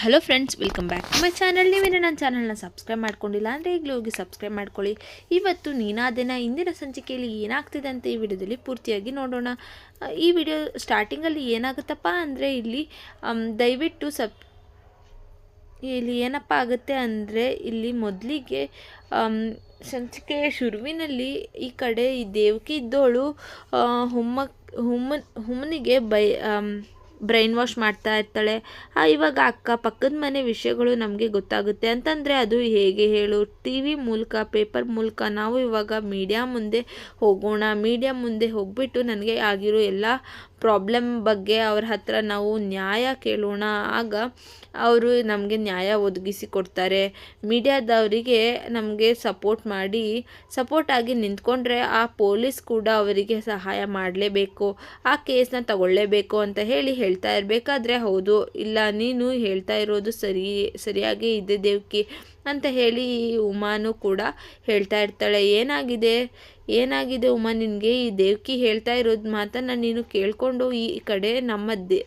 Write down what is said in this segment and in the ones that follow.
Hello friends welcome back to my channel ನೀವೇನು ನನ್ನ ಚಾನಲ್ನ ಸಬ್ಸ್ಕ್ರೈಬ್ ಮಾಡ್ಕೊಂಡಿಲ್ಲ ಅಂದರೆ ಈಗಲೂ ಹೋಗಿ ಸಬ್ಸ್ಕ್ರೈಬ್ ಮಾಡ್ಕೊಳ್ಳಿ. ಇವತ್ತು ನೀನಾದಿನ ಇಂದಿನ ಸಂಚಿಕೆಯಲ್ಲಿ ಏನಾಗ್ತಿದೆ ಅಂತ ಈ ವಿಡಿಯೋದಲ್ಲಿ ಪೂರ್ತಿಯಾಗಿ ನೋಡೋಣ. ಈ ವಿಡಿಯೋ ಸ್ಟಾರ್ಟಿಂಗಲ್ಲಿ ಏನಾಗುತ್ತಪ್ಪ ಅಂದರೆ ಇಲ್ಲಿ ದಯವಿಟ್ಟು ಸಬ್, ಇಲ್ಲಿ ಏನಪ್ಪ ಆಗುತ್ತೆ ಅಂದರೆ ಇಲ್ಲಿ ಮೊದಲಿಗೆ ಸಂಚಿಕೆಯ ಶುರುವಿನಲ್ಲಿ ಈ ಕಡೆ ಈ ದೇವಕಿ ಇದ್ದೋಳು ಹುಮ್ಮ ಹುಮ್ಮ ಹುಮ್ಮನಿಗೆ ಬೈ ಬ್ರೈನ್ ವಾಶ್ ಮಾಡ್ತಾ ಇರ್ತಾಳೆ. ಇವಾಗ ಅಕ್ಕ ಪಕ್ಕದ ಮನೆ ವಿಷಯಗಳು ನಮಗೆ ಗೊತ್ತಾಗುತ್ತೆ. ಅಂತಂದರೆ ಅದು ಹೇಗೆ ಹೇಳು? ಟಿ ವಿ ಮೂಲಕ, ಪೇಪರ್ ಮೂಲಕ ನಾವು ಇವಾಗ ಮೀಡಿಯಾ ಮುಂದೆ ಹೋಗೋಣ. ಮೀಡಿಯಾ ಮುಂದೆ ಹೋಗ್ಬಿಟ್ಟು ನನಗೆ ಆಗಿರೋ ಎಲ್ಲ ಪ್ರಾಬ್ಲಮ್ ಬಗ್ಗೆ ಅವ್ರ ಹತ್ರ ನಾವು ನ್ಯಾಯ ಕೇಳೋಣ. ಆಗ ಅವರು ನಮಗೆ ನ್ಯಾಯ ಒದಗಿಸಿ ಕೊಡ್ತಾರೆ. ಮೀಡಿಯಾದವರಿಗೆ ನಮಗೆ ಸಪೋರ್ಟ್ ಮಾಡಿ ಸಪೋರ್ಟ್ ಆಗಿ ನಿಂತ್ಕೊಂಡ್ರೆ ಆ ಪೊಲೀಸ್ ಕೂಡ ಅವರಿಗೆ ಸಹಾಯ ಮಾಡಲೇಬೇಕು. ಆ ಕೇಸ್ನ ತಗೊಳ್ಳೇಬೇಕು ಅಂತ ಹೇಳಿ ಹೇಳ್ತಾ ಇರಬೇಕಾದ್ರೆ ಹೌದು. ಇಲ್ಲ, ನೀನು ಹೇಳ್ತಾ ಇರೋದು ಸರಿ, ಸರಿಯಾಗಿ ಇದೆ ದೇವ್ಕಿ ಅಂತ ಹೇಳಿ ಉಮಾನು ಕೂಡ ಹೇಳ್ತಾ ಇರ್ತಾಳೆ. ಏನಾಗಿದೆ? ಏನಾಗಿದೆ ಉಮಾ? ನಿನಗೆ ಈ ದೇವಕಿ ಹೇಳ್ತಾ ಇರೋದು ಮಾತನ್ನು ನೀನು ಕೇಳಿಕೊಂಡು ಈ ಕಡೆ ನಮ್ಮ ದೇ,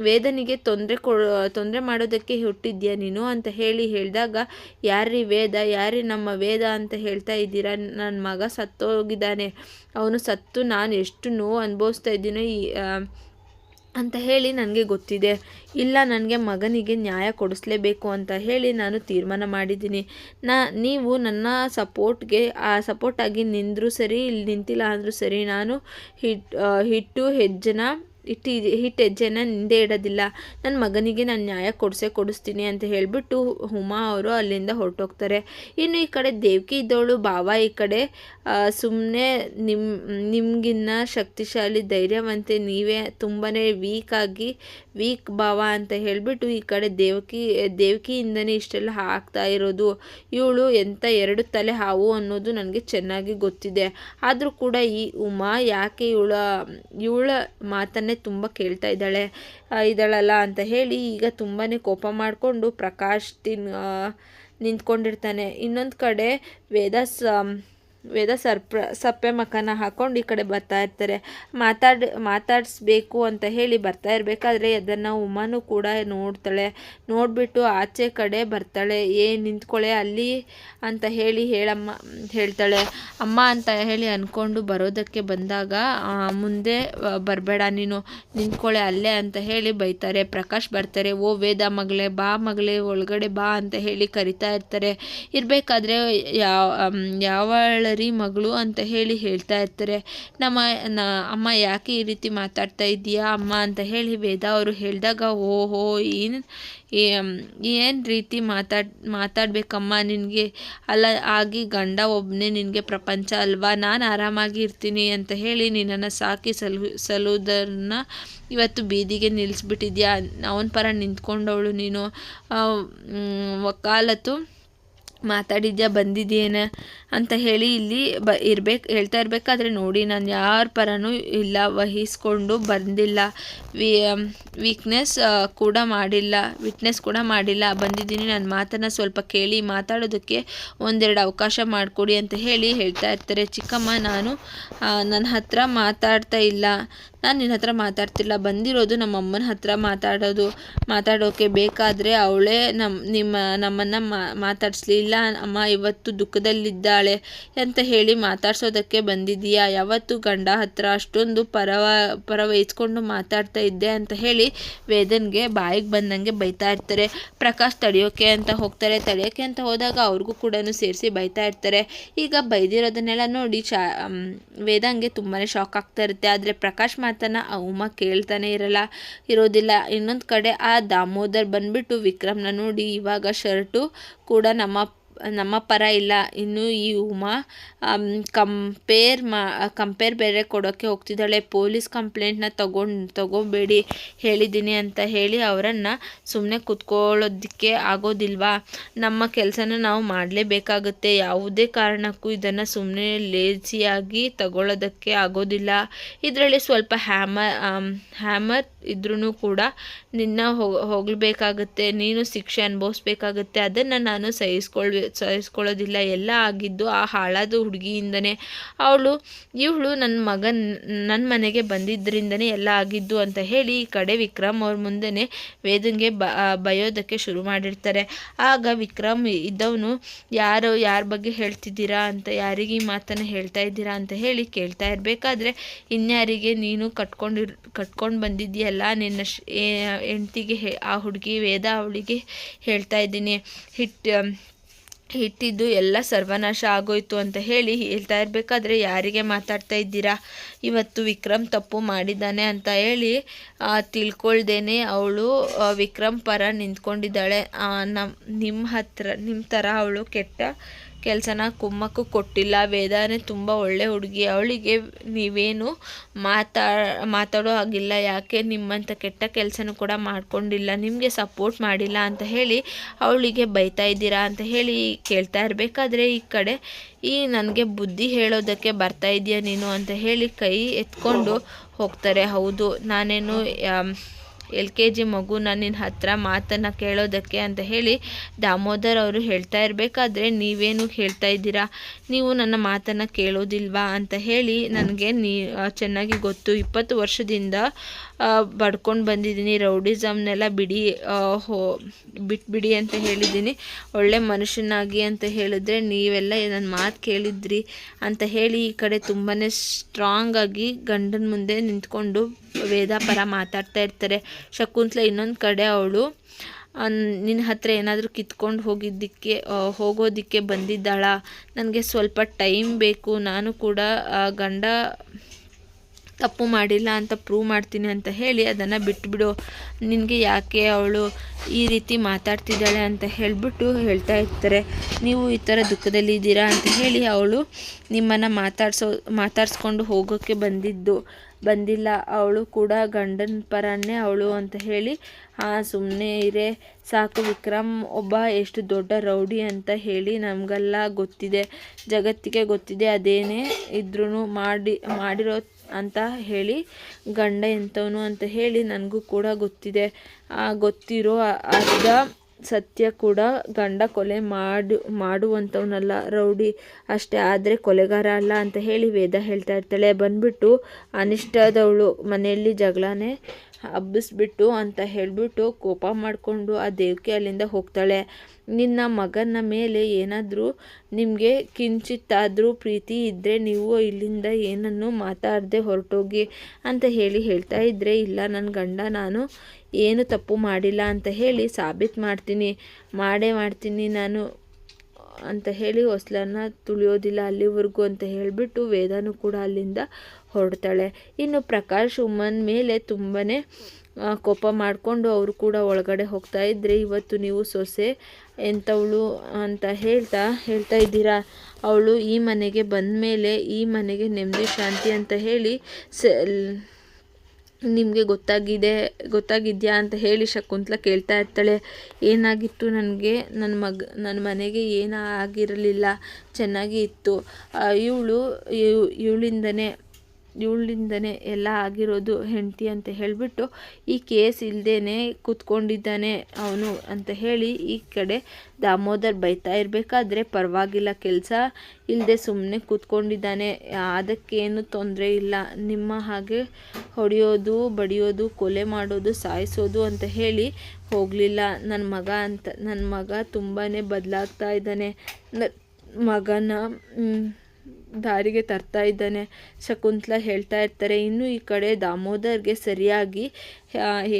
ವೇದನಿಗೆ ತೊಂದರೆ ಕೊ ತೊಂದರೆ ಮಾಡೋದಕ್ಕೆ ಹುಟ್ಟಿದ್ಯಾ ನೀನು ಅಂತ ಹೇಳಿ ಹೇಳಿದಾಗ, ಯಾರ್ರೀ ವೇದ? ಯಾರಿ ನಮ್ಮ ವೇದ ಅಂತ ಹೇಳ್ತಾ ಇದ್ದೀರಾ? ನನ್ನ ಮಗ ಸತ್ತೋಗಿದ್ದಾನೆ. ಅವನು ಸತ್ತು, ನಾನು ಎಷ್ಟು ನೋವು ಅನುಭವಿಸ್ತಾ ಇದ್ದೀನೋ ಈ ಅಂತ ಹೇಳಿ ನನಗೆ ಗೊತ್ತಿದೆ. ಇಲ್ಲ, ನನಗೆ ಮಗನಿಗೆ ನ್ಯಾಯ ಕೊಡಿಸ್ಲೇಬೇಕು ಅಂತ ಹೇಳಿ ನಾನು ತೀರ್ಮಾನ ಮಾಡಿದ್ದೀನಿ. ನಾ, ನೀವು ನನ್ನ ಸಪೋರ್ಟ್ಗೆ, ಆ ಸಪೋರ್ಟಾಗಿ ನಿಂದರೂ ಸರಿ, ಇಲ್ಲಿ ನಿಂತಿಲ್ಲ ಅಂದರೂ ಸರಿ, ನಾನು ಹಿಟ್ ಹಿಟ್ಟು, ಹೆಜ್ಜೆನ ಇಟ್ಟು ಹಿಟ್ಟು ಹೆಜ್ಜೆನ ನಿಂದೆ ಇಡೋದಿಲ್ಲ. ನನ್ನ ಮಗನಿಗೆ ನಾನು ನ್ಯಾಯ ಕೊಡಿಸೇ ಕೊಡಿಸ್ತೀನಿ ಅಂತ ಹೇಳಿಬಿಟ್ಟು ಹುಮಾ ಅವರು ಅಲ್ಲಿಂದ ಹೊರಟೋಗ್ತಾರೆ. ಇನ್ನು ಈ ಕಡೆ ದೇವಕಿ ಇದ್ದವಳು ಬಾವ ಈ ಕಡೆ ಸುಮ್ಮನೆ ನಿಮ್ಮ ನಿಮಗಿನ್ನ ಶಕ್ತಿಶಾಲಿ, ಧೈರ್ಯವಂತೆ ನೀವೇ ತುಂಬಾ ವೀಕ್ ಆಗಿ ವೀಕ್ ಭಾವ ಅಂತ ಹೇಳಿಬಿಟ್ಟು ಈ ಕಡೆ ದೇವಕಿ, ದೇವಕಿಯಿಂದನೇ ಇಷ್ಟೆಲ್ಲ ಹಾಕ್ತಾ ಇರೋದು. ಇವಳು ಎಂಥ ಎರಡು ತಲೆ ಹಾವು ಅನ್ನೋದು ನನಗೆ ಚೆನ್ನಾಗಿ ಗೊತ್ತಿದೆ. ಆದರೂ ಕೂಡ ಈ ಉಮಾ ಯಾಕೆ ಇವಳ ಇವಳ ಮಾತನ್ನೇ ತುಂಬ ಕೇಳ್ತಾ ಇದ್ದಾಳೆ ಇದ್ದಾಳಲ್ಲ? ಅಂತ ಹೇಳಿ ಈಗ ತುಂಬಾ ಕೋಪ ಮಾಡಿಕೊಂಡು ಪ್ರಕಾಶ್ ತಿನ್ ನಿಂತ್ಕೊಂಡಿರ್ತಾನೆ. ಇನ್ನೊಂದು ಕಡೆ ವೇದ ಸ ವೇದ ಸರ್ಪ್ರ ಸಪ್ಪೆ ಮಖನ ಹಾಕೊಂಡು ಈ ಕಡೆ ಬರ್ತಾ ಇರ್ತಾರೆ. ಮಾತಾಡ್, ಮಾತಾಡಿಸ್ಬೇಕು ಅಂತ ಹೇಳಿ ಬರ್ತಾ ಇರಬೇಕಾದ್ರೆ ಅದನ್ನು ಉಮಾನು ಕೂಡ ನೋಡ್ತಾಳೆ. ನೋಡಿಬಿಟ್ಟು ಆಚೆ ಕಡೆ ಬರ್ತಾಳೆ. ಏ ನಿಂತ್ಕೊಳ್ಳೆ ಅಲ್ಲಿ ಅಂತ ಹೇಳಿ ಹೇಳಮ್ಮ, ಹೇಳ್ತಾಳೆ. ಅಮ್ಮ ಅಂತ ಹೇಳಿ ಅಂದ್ಕೊಂಡು ಬರೋದಕ್ಕೆ ಬಂದಾಗ ಮುಂದೆ ಬರಬೇಡ ನೀನು. ನಿಂತ್ಕೊಳ್ಳೆ ಅಲ್ಲೇ ಅಂತ ಹೇಳಿ ಬೈತಾರೆ. ಪ್ರಕಾಶ್ ಬರ್ತಾರೆ, ಓ, ವೇದ ಮಗಳೇ, ಬಾ ಮಗಳೇ, ಒಳಗಡೆ ಬಾ ಅಂತ ಹೇಳಿ ಕರಿತಾ ಇರ್ತಾರೆ. ಇರಬೇಕಾದ್ರೆ ಯಾವ ಯಾವಳರಿ ಮಗಳು ಅಂತ ಹೇಳಿ ಹೇಳ್ತಾ ಇರ್ತಾರೆ. ನಮ್ಮ ಅಮ್ಮ ಯಾಕೆ ಈ ರೀತಿ ಮಾತಾಡ್ತಾ ಇದ್ದೀಯಾ ಅಮ್ಮ ಅಂತ ಹೇಳಿ ವೇದ ಅವರು ಹೇಳಿದಾಗ, ಓಹೋ, ಏನು ಏನು ರೀತಿ ಮಾತಾಡ್, ಮಾತಾಡ್ಬೇಕಮ್ಮ ನಿನಗೆ? ಅಲ್ಲ, ಆಗಿ ಗಂಡ ಒಬ್ಬನೇ ನಿನಗೆ ಪ್ರಪಂಚ ಅಲ್ವಾ? ನಾನು ಆರಾಮಾಗಿ ಇರ್ತೀನಿ ಅಂತ ಹೇಳಿ ನಿನ್ನನ್ನು ಸಾಕಿ ಸಲು ಇವತ್ತು ಬೀದಿಗೆ ನಿಲ್ಲಿಸ್ಬಿಟ್ಟಿದ್ಯಾ ಅವನ ಪರ ನಿಂತ್ಕೊಂಡವಳು ನೀನು. ವಕಾಲತ್ತು ಮಾತಾಡಿದ್ಯಾ ಬಂದಿದ್ದೇನೆ ಅಂತ ಹೇಳಿ ಇಲ್ಲಿ ಬ ಇರ್ಬೇಕು, ಹೇಳ್ತಾ ಇರಬೇಕಾದ್ರೆ ನೋಡಿ, ನಾನು ಯಾರ ಪರನೂ ಇಲ್ಲ, ವಹಿಸ್ಕೊಂಡು ಬಂದಿಲ್ಲ. ವಿ ವೀಕ್ನೆಸ್ ಕೂಡ ಮಾಡಿಲ್ಲ ವಿಟ್ನೆಸ್ ಕೂಡ ಮಾಡಿಲ್ಲ. ಬಂದಿದ್ದೀನಿ ನನ್ನ ಮಾತನ್ನು ಸ್ವಲ್ಪ ಕೇಳಿ, ಮಾತಾಡೋದಕ್ಕೆ ಒಂದೆರಡು ಅವಕಾಶ ಮಾಡಿಕೊಡಿ ಅಂತ ಹೇಳಿ ಹೇಳ್ತಾ ಇರ್ತಾರೆ. ಚಿಕ್ಕಮ್ಮ, ನಾನು ನನ್ನ ಹತ್ರ ಮಾತಾಡ್ತಾ ಇಲ್ಲ. ನಾನು ನಿನ್ನ ಹತ್ರ ಮಾತಾಡ್ತಿಲ್ಲ ಬಂದಿರೋದು ನಮ್ಮ ಅಮ್ಮನ ಹತ್ರ ಮಾತಾಡೋದು. ಮಾತಾಡೋಕೆ ಬೇಕಾದರೆ ಅವಳೇ ನಮ್ಮ ನಿಮ್ಮ, ನಮ್ಮನ್ನು ಮಾ ಮಾತಾಡಿಸ್ಲಿ ಇಲ್ಲ ಅಮ್ಮ ಇವತ್ತು ದುಃಖದಲ್ಲಿದ್ದಾಳೆ ಅಂತ ಹೇಳಿ ಮಾತಾಡ್ಸೋದಕ್ಕೆ ಬಂದಿದ್ದೀಯಾ? ಯಾವತ್ತು ಗಂಡ ಹತ್ರ ಅಷ್ಟೊಂದು ಪರವ, ಪರವಹಿಸ್ಕೊಂಡು ಮಾತಾಡ್ತಾ ಇದ್ದೆ ಅಂತ ಹೇಳಿ ವೇದನ್ಗೆ ಬಾಯಿಗೆ ಬಂದಂಗೆ ಬೈತಾ ಇರ್ತಾರೆ. ಪ್ರಕಾಶ್ ತಡೆಯೋಕೆ ಅಂತ ಹೋಗ್ತಾರೆ. ತಡೆಯೋಕೆ ಅಂತ ಹೋದಾಗ ಅವ್ರಿಗೂ ಕೂಡ ಸೇರಿಸಿ ಬೈತಾ ಇರ್ತಾರೆ. ಈಗ ಬೈದಿರೋದನ್ನೆಲ್ಲ ನೋಡಿ ಶಾ ವೇದಂಗೆ ತುಂಬಾ ಶಾಕ್ ಆಗ್ತಾ ಇರುತ್ತೆ. ಆದರೆ ಪ್ರಕಾಶ್ ಮಾತನ್ನು ಆ ಉಮಾ ಕೇಳ್ತಾನೆ ಇರಲ್ಲ, ಇರೋದಿಲ್ಲ. ಇನ್ನೊಂದು ಕಡೆ ಆ ದಾಮೋದರ್ ಬಂದ್ಬಿಟ್ಟು ವಿಕ್ರಮ್ನ ನೋಡಿ ಇವಾಗ ಶರ್ಟು ಕೂಡ ನಮ್ಮ ನಮ್ಮ ಪರ ಇಲ್ಲ. ಇನ್ನು ಈ ಉಮಾ ಕಂಪೇರ್ ಮಾ, ಕಂಪೇರ್ ಬೇರೆ ಕೊಡೋಕ್ಕೆ ಹೋಗ್ತಿದ್ದಾಳೆ. ಪೊಲೀಸ್ ಕಂಪ್ಲೇಂಟ್ನ ತಗೊಂಡು, ತಗೋಬೇಡಿ ಹೇಳಿದ್ದೀನಿ ಅಂತ ಹೇಳಿ ಅವರನ್ನು ಸುಮ್ಮನೆ ಕುತ್ಕೊಳ್ಳೋದಕ್ಕೆ ಆಗೋದಿಲ್ವಾ? ನಮ್ಮ ಕೆಲಸನ ನಾವು ಮಾಡಲೇಬೇಕಾಗುತ್ತೆ. ಯಾವುದೇ ಕಾರಣಕ್ಕೂ ಇದನ್ನು ಸುಮ್ಮನೆ ಲೇಜಿಯಾಗಿ ತಗೊಳ್ಳೋದಕ್ಕೆ ಆಗೋದಿಲ್ಲ. ಇದರಲ್ಲಿ ಸ್ವಲ್ಪ ಹ್ಯಾಮರ್ ಹ್ಯಾಮರ್ ಇದ್ರೂ ಕೂಡ ನಿನ್ನ ಹೋಗಬೇಕಾಗುತ್ತೆ, ನೀನು ಶಿಕ್ಷೆ ಅನುಭವಿಸ್ಬೇಕಾಗುತ್ತೆ, ಅದನ್ನು ನಾನು ಸಹಿಸ್ಕೊಳ್ ಸಹಿಸ್ಕೊಳ್ಳೋದಿಲ್ಲ, ಎಲ್ಲ ಆಗಿದ್ದು ಆ ಹಾಳಾದ ಹುಡುಗಿಯಿಂದನೇ. ಅವಳು, ಇವಳು ನನ್ನ ಮಗನ ನನ್ನ ಮನೆಗೆ ಬಂದಿದ್ದರಿಂದನೇ ಎಲ್ಲ ಆಗಿದ್ದು ಅಂತ ಹೇಳಿ ಈ ಕಡೆ ವಿಕ್ರಮ್ ಅವ್ರ ಮುಂದೆನೇ ವೇದಂಗೆ ಬ ಬಯೋದಕ್ಕೆ ಶುರು ಮಾಡಿರ್ತಾರೆ. ಆಗ ವಿಕ್ರಮ್ ಇದ್ದವನು, ಯಾರು, ಯಾರ ಬಗ್ಗೆ ಹೇಳ್ತಿದ್ದೀರಾ ಅಂತ, ಯಾರಿಗೆ ಈ ಮಾತನ್ನು ಹೇಳ್ತಾ ಇದ್ದೀರಾ ಅಂತ ಹೇಳಿ ಕೇಳ್ತಾ ಇರಬೇಕಾದ್ರೆ, ಇನ್ಯಾರಿಗೆ ನೀನು ಕಟ್ಕೊಂಡಿರ್, ಕಟ್ಕೊಂಡು ಬಂದಿದ್ದೀಯಲ್ಲ ನಿನ್ನ ಹೆಂಡ್ತಿಗೆ ಆ ಹುಡುಗಿ ವೇದ ಅವಳಿಗೆ ಹೇಳ್ತಾ ಇದ್ದೀನಿ. ಹಿಟ್ಟು ಹಿಟ್ಟಿದ್ದು ಎಲ್ಲ ಸರ್ವನಾಶ ಆಗೋಯ್ತು ಅಂತ ಹೇಳಿ ಹೇಳ್ತಾ ಇರಬೇಕಾದ್ರೆ ಯಾರಿಗೆ ಮಾತಾಡ್ತಾ ಇದ್ದೀರಾ? ಇವತ್ತು ವಿಕ್ರಮ್ ತಪ್ಪು ಮಾಡಿದ್ದಾನೆ ಅಂತ ಹೇಳಿ ತಿಳ್ಕೊಳ್ದೇನೆ ಅವಳು ವಿಕ್ರಮ್ ಪರ ನಿಂತ್ಕೊಂಡಿದ್ದಾಳೆ. ನಮ್ಮ ನಿಮ್ಮ ಹತ್ರ ನಿಮ್ಮ ಥರ ಅವಳು ಕೆಟ್ಟ ಕೆಲಸನ ಕುಮ್ಮಕ್ಕು ಕೊಟ್ಟಿಲ್ಲ. ವೇದಾನೆ ತುಂಬ ಒಳ್ಳೆ ಹುಡುಗಿ. ಅವಳಿಗೆ ನೀವೇನು ಮಾತಾ, ಮಾತಾಡೋ ಹಾಗಿಲ್ಲ. ಯಾಕೆ ನಿಮ್ಮಂಥ ಕೆಟ್ಟ ಕೆಲಸನೂ ಕೂಡ ಮಾಡ್ಕೊಂಡಿಲ್ಲ. ನಿಮಗೆ ಸಪೋರ್ಟ್ ಮಾಡಿಲ್ಲ ಅಂತ ಹೇಳಿ ಅವಳಿಗೆ ಬೈತಾ ಇದ್ದೀರಾ ಅಂತ ಹೇಳಿ ಕೇಳ್ತಾ ಇರಬೇಕಾದ್ರೆ ಈ ಕಡೆ ಈ ನನಗೆ ಬುದ್ಧಿ ಹೇಳೋದಕ್ಕೆ ಬರ್ತಾ ಇದೆಯಾ ನೀನು ಅಂತ ಹೇಳಿ ಕೈ ಎತ್ಕೊಂಡು ಹೋಗ್ತಾರೆ. ಹೌದು. ನಾನೇನು ಎಲ್ ಕೆ ಜಿ ಮಗುನ ನಿನ್ನ ಹತ್ರ ಮಾತನ್ನು ಕೇಳೋದಕ್ಕೆ ಅಂತ ಹೇಳಿ ದಾಮೋದರ್ ಅವರು ಹೇಳ್ತಾ ಇರಬೇಕಾದ್ರೆ ನೀವೇನು ಹೇಳ್ತಾ ಇದ್ದೀರಾ? ನೀವು ನನ್ನ ಮಾತನ್ನು ಕೇಳೋದಿಲ್ವಾ? ಅಂತ ಹೇಳಿ ನನಗೆ ನೀ ಚೆನ್ನಾಗಿ ಗೊತ್ತು. ಇಪ್ಪತ್ತು ವರ್ಷದಿಂದ ಬಡ್ಕೊಂಡು ಬಂದಿದ್ದೀನಿ, ರೌಡಿಸಮ್ನೆಲ್ಲ ಬಿಡಿ ಹೋ, ಬಿಟ್ಬಿಡಿ ಅಂತ ಹೇಳಿದ್ದೀನಿ. ಒಳ್ಳೆ ಮನುಷ್ಯನಾಗಿ ಅಂತ ಹೇಳಿದ್ರೆ ನೀವೆಲ್ಲ ನನ್ನ ಮಾತು ಕೇಳಿದ್ರಿ ಅಂತ ಹೇಳಿ ಈ ಕಡೆ ತುಂಬಾ ಸ್ಟ್ರಾಂಗಾಗಿ ಗಂಡನ ಮುಂದೆ ನಿಂತ್ಕೊಂಡು ವೇದ ಪರ ಮಾತಾಡ್ತಾ ಇರ್ತಾರೆ. ಶಕುಂತ್ಲ ಇನ್ನೊಂದು ಕಡೆ ಅವಳು ನಿನ್ನ ಹತ್ರ ಏನಾದರೂ ಕಿತ್ಕೊಂಡು ಹೋಗಿದ್ದಕ್ಕೆ ಹೋಗೋದಕ್ಕೆ ಬಂದಿದ್ದಾಳ? ನನಗೆ ಸ್ವಲ್ಪ ಟೈಮ್ ಬೇಕು. ನಾನು ಕೂಡ ಗಂಡ ತಪ್ಪು ಮಾಡಿಲ್ಲ ಅಂತ ಪ್ರೂವ್ ಮಾಡ್ತೀನಿ ಅಂತ ಹೇಳಿ ಅದನ್ನು ಬಿಟ್ಟುಬಿಡು ನಿನಗೆ ಯಾಕೆ ಅವಳು ಈ ರೀತಿ ಮಾತಾಡ್ತಿದ್ದಾಳೆ ಅಂತ ಹೇಳಿಬಿಟ್ಟು ಹೇಳ್ತಾ ಇರ್ತಾರೆ. ನೀವು ಈ ಥರ ದುಃಖದಲ್ಲಿ ಇದ್ದೀರಾ ಅಂತ ಹೇಳಿ ಅವಳು ನಿಮ್ಮನ್ನು ಮಾತಾಡ್ಸೋ, ಮಾತಾಡ್ಸ್ಕೊಂಡು ಹೋಗೋಕ್ಕೆ ಬಂದಿದ್ದು, ಬಂದಿಲ್ಲ. ಅವಳು ಕೂಡ ಗಂಡನ ಪರನೇ ಅವಳು ಅಂತ ಹೇಳಿ, ಹಾಂ ಸುಮ್ಮನೆ ಇರೇ, ಸಾಕು ವಿಕ್ರಮ್, ಒಬ್ಬ ಎಷ್ಟು ದೊಡ್ಡ ರೌಡಿ ಅಂತ ಹೇಳಿ ನಮಗೆಲ್ಲ ಗೊತ್ತಿದೆ. ಜಗತ್ತಿಗೆ ಗೊತ್ತಿದೆ. ಅದೇನೇ ಇದ್ರೂ ಮಾಡಿ, ಮಾಡಿರೋ ಅಂತ ಹೇಳಿ ಗಂಡ ಎಂಥವನು ಅಂತ ಹೇಳಿ ನನಗೂ ಕೂಡ ಗೊತ್ತಿದೆ. ಆ ಗೊತ್ತಿರೋ ಅರ್ಧ ಸತ್ಯ ಕೂಡ ಗಂಡ ಕೊಲೆ ಮಾಡು ಮಾಡುವಂಥವನಲ್ಲ ರೌಡಿ ಅಷ್ಟೇ. ಆದರೆ ಕೊಲೆಗಾರ ಅಲ್ಲ ಅಂತ ಹೇಳಿ ವೇದ ಹೇಳ್ತಾ ಇರ್ತಾಳೆ. ಬಂದ್ಬಿಟ್ಟು ಅನಿಷ್ಟದವಳು ಮನೆಯಲ್ಲಿ ಜಗಳನೇ ಹಬ್ಬಿಸ್ಬಿಟ್ಟು ಅಂತ ಹೇಳಿಬಿಟ್ಟು ಕೋಪ ಮಾಡಿಕೊಂಡು ಆ ದೇವಕಿ ಅಲ್ಲಿಂದ ಹೋಗ್ತಾಳೆ. ನಿನ್ನ ಮಗನ ಮೇಲೆ ಏನಾದರೂ ನಿಮಗೆ ಕಿಂಚಿತ್ತಾದರೂ ಪ್ರೀತಿ ಇದ್ದರೆ ನೀವು ಇಲ್ಲಿಂದ ಏನನ್ನು ಮಾತಾಡದೆ ಹೊರಟೋಗಿ ಅಂತ ಹೇಳಿ ಹೇಳ್ತಾ ಇದ್ದರೆ ಇಲ್ಲ ನನ್ನ ಗಂಡ ನಾನು ಏನು ತಪ್ಪು ಮಾಡಿಲ್ಲ ಅಂತ ಹೇಳಿ ಸಾಬೀತು ಮಾಡ್ತೀನಿ, ಮಾಡೇ ಮಾಡ್ತೀನಿ ನಾನು ಅಂತ ಹೇಳಿ ಹೊಸ್ಲನ್ನ ತುಳಿಯೋದಿಲ್ಲ ಅಲ್ಲಿವರೆಗೂ ಅಂತ ಹೇಳಿಬಿಟ್ಟು ವೇದನೂ ಕೂಡ ಅಲ್ಲಿಂದ ಹೊರಡ್ತಾಳೆ. ಇನ್ನು ಪ್ರಕಾಶ್ ಉಮ್ಮನ ಮೇಲೆ ತುಂಬಾ ಕೋಪ ಮಾಡಿಕೊಂಡು ಅವರು ಕೂಡ ಒಳಗಡೆ ಹೋಗ್ತಾ ಇದ್ದರೆ ಇವತ್ತು ನೀವು ಸೊಸೆ ಎಂಥವಳು ಅಂತ ಹೇಳ್ತಾ ಹೇಳ್ತಾ ಇದ್ದೀರಾ? ಅವಳು ಈ ಮನೆಗೆ ಬಂದ ಮೇಲೆ ಈ ಮನೆಗೆ ನೆಮ್ಮದಿ, ಶಾಂತಿ ಅಂತ ಹೇಳಿ ಸ, ನಿಮಗೆ ಗೊತ್ತಾಗಿದೆ, ಗೊತ್ತಾಗಿದೆಯಾ ಅಂತ ಹೇಳಿ ಶಕುಂತಲ ಕೇಳ್ತಾ ಇರ್ತಾಳೆ. ಏನಾಗಿತ್ತು ನನಗೆ? ನನ್ನ ಮಗ ನನ್ನ ಮನೆಗೆ ಏನೂ ಆಗಿರಲಿಲ್ಲ? ಚೆನ್ನಾಗಿ ಇತ್ತು. ಇವಳು ಇವಳಿಂದನೇ ಇವಳಿಂದನೇ ಎಲ್ಲ ಆಗಿರೋದು ಹೆಂಡತಿ ಅಂತ ಹೇಳಿಬಿಟ್ಟು ಈ ಕೇಸ್ ಇಲ್ಲದೇ ಕೂತ್ಕೊಂಡಿದ್ದಾನೆ ಅವನು ಅಂತ ಹೇಳಿ ಈ ಕಡೆ ದಾಮೋದರ್ ಬೈತಾ ಇರಬೇಕಾದ್ರೆ ಪರವಾಗಿಲ್ಲ ಕೆಲಸ. ಇಲ್ಲದೆ ಸುಮ್ಮನೆ ಕೂತ್ಕೊಂಡಿದ್ದಾನೆ. ಅದಕ್ಕೇನು ತೊಂದರೆ ಇಲ್ಲ. ನಿಮ್ಮ ಹಾಗೆ ಹೊಡೆಯೋದು, ಬಡಿಯೋದು, ಕೊಲೆ ಮಾಡೋದು, ಸಾಯಿಸೋದು ಅಂತ ಹೇಳಿ ಹೋಗಲಿಲ್ಲ. ನನ್ನ ಮಗ ಅಂತ ನನ್ನ ಮಗ ತುಂಬಾ ಬದಲಾಗ್ತಾ ಇದ್ದಾನೆ. ಮಗನ ದಾರಿಗೆ ತರ್ತಾ ಇದ್ದಾನೆ. ಶಕುಂತಲ ಹೇಳ್ತಾ ಇರ್ತಾರೆ, ಇನ್ನು ಈ ಕಡೆ ದಾಮೋದರ್ಗೆ ಸರಿಯಾಗಿ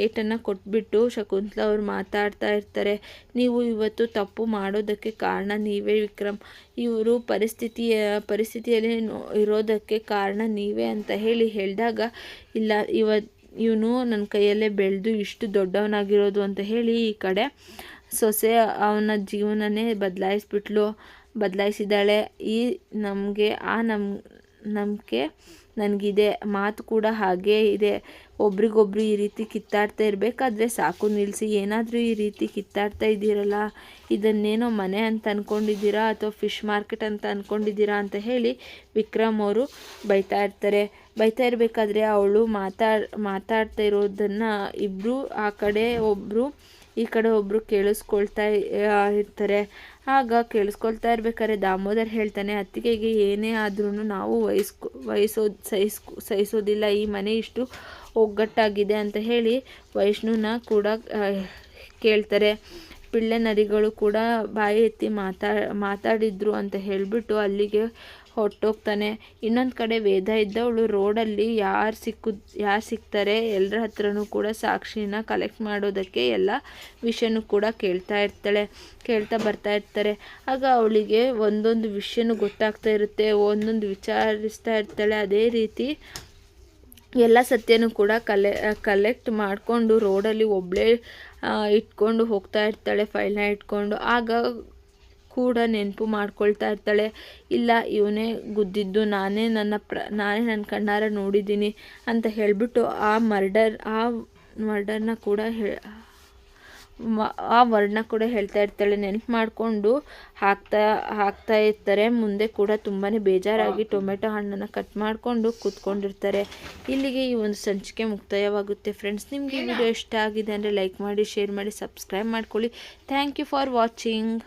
ಏಟನ್ನು ಕೊಟ್ಬಿಟ್ಟು ಶಕುಂತಲ ಅವ್ರು ಮಾತಾಡ್ತಾ ಇರ್ತಾರೆ. ನೀವು ಇವತ್ತು ತಪ್ಪು ಮಾಡೋದಕ್ಕೆ ಕಾರಣ ನೀವೇ, ವಿಕ್ರಮ್. ಇವರು ಪರಿಸ್ಥಿತಿಯ, ಪರಿಸ್ಥಿತಿಯಲ್ಲಿ ಇರೋದಕ್ಕೆ ಕಾರಣ ನೀವೇ ಅಂತ ಹೇಳಿ ಹೇಳಿದಾಗ, ಇಲ್ಲ, ಇವ, ಇವನು ನನ್ನ ಕೈಯಲ್ಲೇ ಬೆಳೆದು ಇಷ್ಟು ದೊಡ್ಡವನಾಗಿರೋದು ಅಂತ ಹೇಳಿ ಈ ಕಡೆ ಸೊಸೆ ಅವನ ಜೀವನನೇ ಬದಲಾಯಿಸ್ಬಿಟ್ಲು. ಬದಲಾಯಿಸಿದ್ದಾಳೆ. ಈ ನಮಗೆ, ಆ ನಮ್ ನಂಬಿಕೆ ನನಗಿದೆ. ಮಾತು ಕೂಡ ಹಾಗೇ ಇದೆ. ಒಬ್ರಿಗೊಬ್ರು ಈ ರೀತಿ ಕಿತ್ತಾಡ್ತಾ ಇರಬೇಕಾದ್ರೆ ಸಾಕು ನಿಲ್ಲಿಸಿ ಏನಾದರೂ ಈ ರೀತಿ ಕಿತ್ತಾಡ್ತಾ ಇದ್ದೀರಲ್ಲ, ಇದನ್ನೇನೋ ಮನೆ ಅಂತ ಅಂದ್ಕೊಂಡಿದ್ದೀರಾ ಅಥವಾ ಫಿಶ್ ಮಾರ್ಕೆಟ್ ಅಂತ ಅಂದ್ಕೊಂಡಿದ್ದೀರಾ ಅಂತ ಹೇಳಿ ವಿಕ್ರಮ್ ಅವರು ಬೈತಾ ಇರ್ತಾರೆ. ಬೈತಾ ಇರಬೇಕಾದ್ರೆ ಅವಳು ಮಾತಾಡ್, ಮಾತಾಡ್ತಾ ಇರೋದನ್ನು ಇಬ್ಬರು ಆ ಕಡೆ ಒಬ್ಬರು ಈ ಕಡೆ ಒಬ್ಬರು ಕೇಳಿಸ್ಕೊಳ್ತಾ ಇರ್ತಾರೆ. ಆಗ ಕೇಳಿಸ್ಕೊಳ್ತಾ ಇರ್ಬೇಕಾದ್ರೆ ದಾಮೋದರ್ ಹೇಳ್ತಾನೆ, ಅತ್ತಿಗೆಗೆ ಏನೇ ಆದ್ರೂ ನಾವು ವಹಿಸ್ಕೊ ವಹಿಸೋದು ಸಹಿಸ್ಕೊ, ಸಹಿಸೋದಿಲ್ಲ. ಈ ಮನೆ ಇಷ್ಟು ಒಗ್ಗಟ್ಟಾಗಿದೆ ಅಂತ ಹೇಳಿ ವೈಷ್ಣುನ ಕೂಡ ಕೇಳ್ತಾರೆ. ಪಿಳ್ಳೆ ನರಿಗಳು ಕೂಡ ಬಾಯಿ ಎತ್ತಿ ಮಾತಾ, ಮಾತಾಡಿದ್ರು ಅಂತ ಹೇಳಿಬಿಟ್ಟು ಅಲ್ಲಿಗೆ ಹೊರಟೋಗ್ತಾನೆ. ಇನ್ನೊಂದು ಕಡೆ ವೇದ ಇದ್ದವಳು ರೋಡಲ್ಲಿ ಯಾರು ಸಿಕ್ಕು, ಯಾರು ಸಿಗ್ತಾರೆ ಎಲ್ಲರ ಹತ್ರನೂ ಕೂಡ ಸಾಕ್ಷಿನ ಕಲೆಕ್ಟ್ ಮಾಡೋದಕ್ಕೆ ಎಲ್ಲ ವಿಷಯನೂ ಕೂಡ ಕೇಳ್ತಾ ಇರ್ತಾಳೆ, ಕೇಳ್ತಾ ಬರ್ತಾ ಇರ್ತಾರೆ. ಆಗ ಅವಳಿಗೆ ಒಂದೊಂದು ವಿಷಯನೂ ಗೊತ್ತಾಗ್ತಾ ಇರುತ್ತೆ, ಒಂದೊಂದು ವಿಚಾರಿಸ್ತಾ ಇರ್ತಾಳೆ. ಅದೇ ರೀತಿ ಎಲ್ಲ ಸತ್ಯನೂ ಕೂಡ ಕಲೆ ಕಲೆಕ್ಟ್ ಮಾಡಿಕೊಂಡು ರೋಡಲ್ಲಿ ಒಬ್ಬಳೇ ಇಟ್ಕೊಂಡು ಹೋಗ್ತಾ ಇರ್ತಾಳೆ ಫೈಲ್ನ ಇಟ್ಕೊಂಡು. ಆಗ ಕೂಡ ನೆನಪು ಮಾಡ್ಕೊಳ್ತಾ ಇರ್ತಾಳೆ. ಇಲ್ಲ ಇವನೇ ಗುದ್ದಿದ್ದು ನಾನೇ ನನ್ನ ಪ್ರ ನಾನೇ ನನ್ನ ಕಣ್ಣಾರ ನೋಡಿದ್ದೀನಿ ಅಂತ ಹೇಳಿಬಿಟ್ಟು ಆ ಮರ್ಡರ್ ಆ ಮರ್ಡರ್ನ ಕೂಡ ಹೇ ಆ ವರ್ಡ್ನ ಕೂಡ ಹೇಳ್ತಾ ಇರ್ತಾಳೆ. ನೆನಪು ಮಾಡಿಕೊಂಡು ಹಾಕ್ತಾ ಹಾಕ್ತಾ ಇರ್ತಾರೆ. ಮುಂದೆ ಕೂಡ ತುಂಬಾ ಬೇಜಾರಾಗಿ ಟೊಮೆಟೊ ಹಣ್ಣನ್ನು ಕಟ್ ಮಾಡಿಕೊಂಡು ಕೂತ್ಕೊಂಡಿರ್ತಾರೆ. ಇಲ್ಲಿಗೆ ಈ ಒಂದು ಸಂಚಿಕೆ ಮುಕ್ತಾಯವಾಗುತ್ತೆ. ಫ್ರೆಂಡ್ಸ್ ನಿಮಗೆ ವಿಡಿಯೋ ಇಷ್ಟ ಆಗಿದೆ ಅಂದರೆ ಲೈಕ್ ಮಾಡಿ ಶೇರ್ ಮಾಡಿ ಸಬ್ಸ್ಕ್ರೈಬ್ ಮಾಡ್ಕೊಳ್ಳಿ. Thank you for watching.